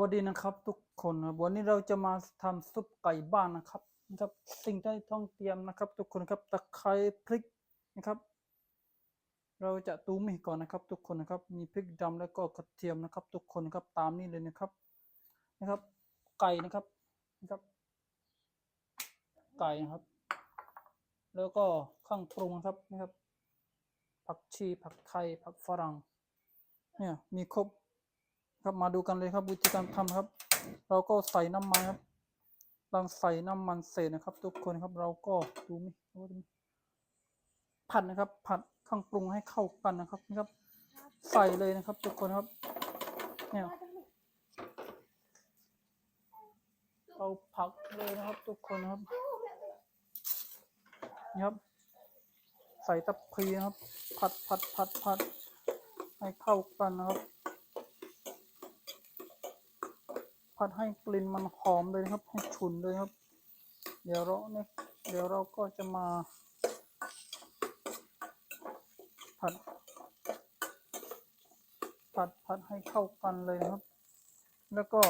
วัสดีนะครับทุกคนครับวันนี้เราจะมาทำซุปไก่บ้านนะครับนะครับสิ่งที่ต้องเตรียมนะครับ ทุกคนครับตะไคร้พริกนะครับ เราจะตูมให้ก่อนนะครับ ทุกคนนะครับ มีพริกดำแล้วก็กระเทียมนะครับ ทุกคนครับตามนี้เลยนะครับนะครับ ไก่นะครับนะครับ ไก่นะครับ แล้วก็เครื่องปรุงนะครับนะครับ ผักชีผักไทยผักฝรั่งเนี่ยมีครบ ครับมาดูกันเลยครับวิธีการทำครับ เราก็ใส่น้ำมันครับลังใส่น้ำมันเสร็จนะครับ ทุกคนครับเราก็ดูมิดูมิผัดนะครับ ผัดเครื่องปรุงให้เข้ากันนะครับนี่ครับ ใส่เลยนะครับ ทุกคนครับเนี่ยเราผักเลยนะครับ ทุกคนครับนี่ครับ ใส่ตะพีนะครับ ผัดผัดผัดผัดให้เข้ากันนะครับ ผัดให้กลิ่นมันหอมเลยนะครับให้ฉุนเลยครับ เดี๋ยวเราเนี่ยเดี๋ยวเราก็จะมา ผัด ผัดผัดให้เข้ากันเลยนะครับ แล้วก็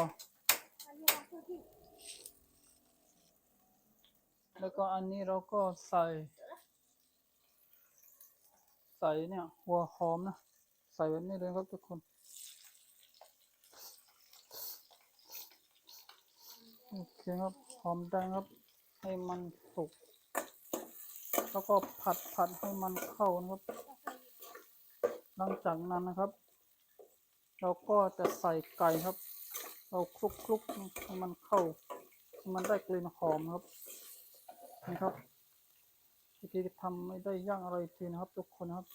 แล้วก็อันนี้เราก็ใส่ ใส่เนี่ยหัวหอมนะ ใส่แบบนี้เลยครับทุกคน โอเคครับหอมแดงครับ ให้มันสุก แล้วก็ผัดผัดให้มันเข้านะครับ หลังจากนั้นนะครับ เราก็จะใส่ไก่ครับ เราคลุกคลุกให้มันเข้าให้มันได้กลิ่นหอมครับนี่ครับวิธีทำไม่ได้ย่างอะไรทีนะครับ ทุกคนครับ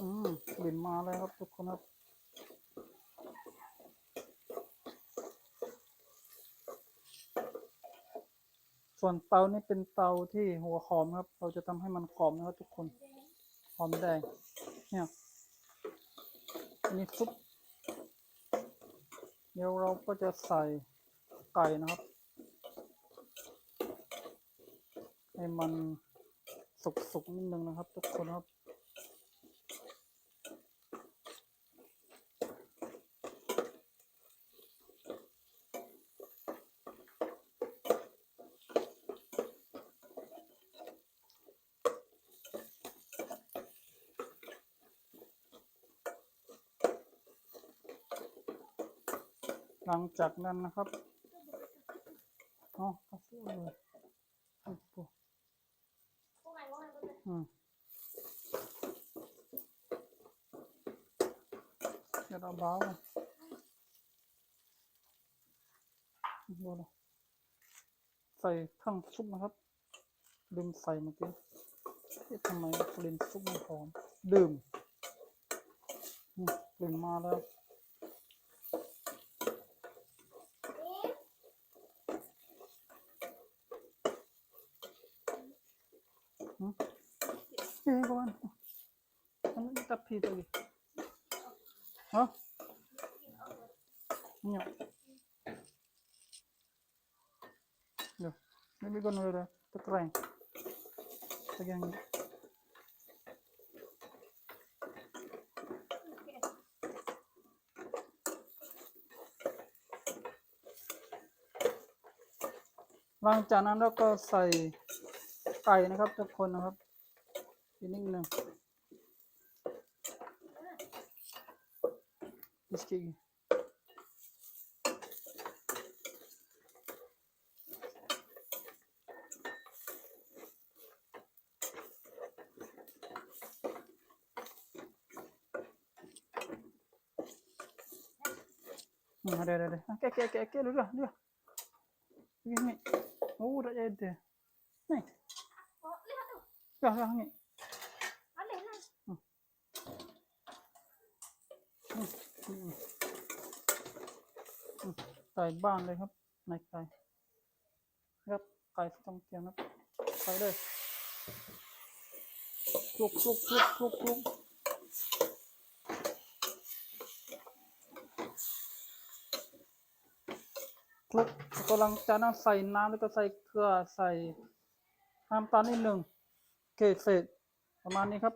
อืมกลิ่นมาแล้วครับทุกคนครับ ส่วนเตานี่เป็นเตาที่หัวหอมครับ เราจะทำให้มันหอมนะครับทุกคนหอมแดงเนี่ยอันนี้ซุปเดี๋ยวเราก็จะใส่ไก่นะครับ ให้มันสุกๆนิดนึงนะครับ ทุกคนครับ หลังจากนั้นนะครับอ๋อกระสุนเลยโอ้โหอืมเดี๋ยวเราเบากันดูนะใส่ข้างซุปนะครับลืมใส่เมื่อกี้ทำไมกลิ่นซุปมันหอมดื่มอืมกลิ่นมาแล้ว Eh, kawan. Ano yung tapi tadi? Ha? Nyo. Yo. Maybe ko na rin. To try. Sige nga. Lang หลังจากนั้นเราก็ใส่ ไก่นะครับทุกคนนะครับอีกนิดหนึ่ง this king เดี๋ยวเดี๋ยวเดี๋ยโอเคโอโอเคดูดูดูนี่โอ้ได้เด็ดนี่ tuh. ya ya nih Aneh lah. อืมอืมอืมใส่บ้านเลยครับในไก่ครับไก่ต้องเตรียมครับใส่เลยคลุกคลุกคลุกคลุกคลุกคลุกแล้วก็หลังจากนั้นใส่น้ำแล้วก็ใส่เกลือใส่น้ำตาลนิดหนึ่งโอ เคเสร็จประมาณนี้ครับ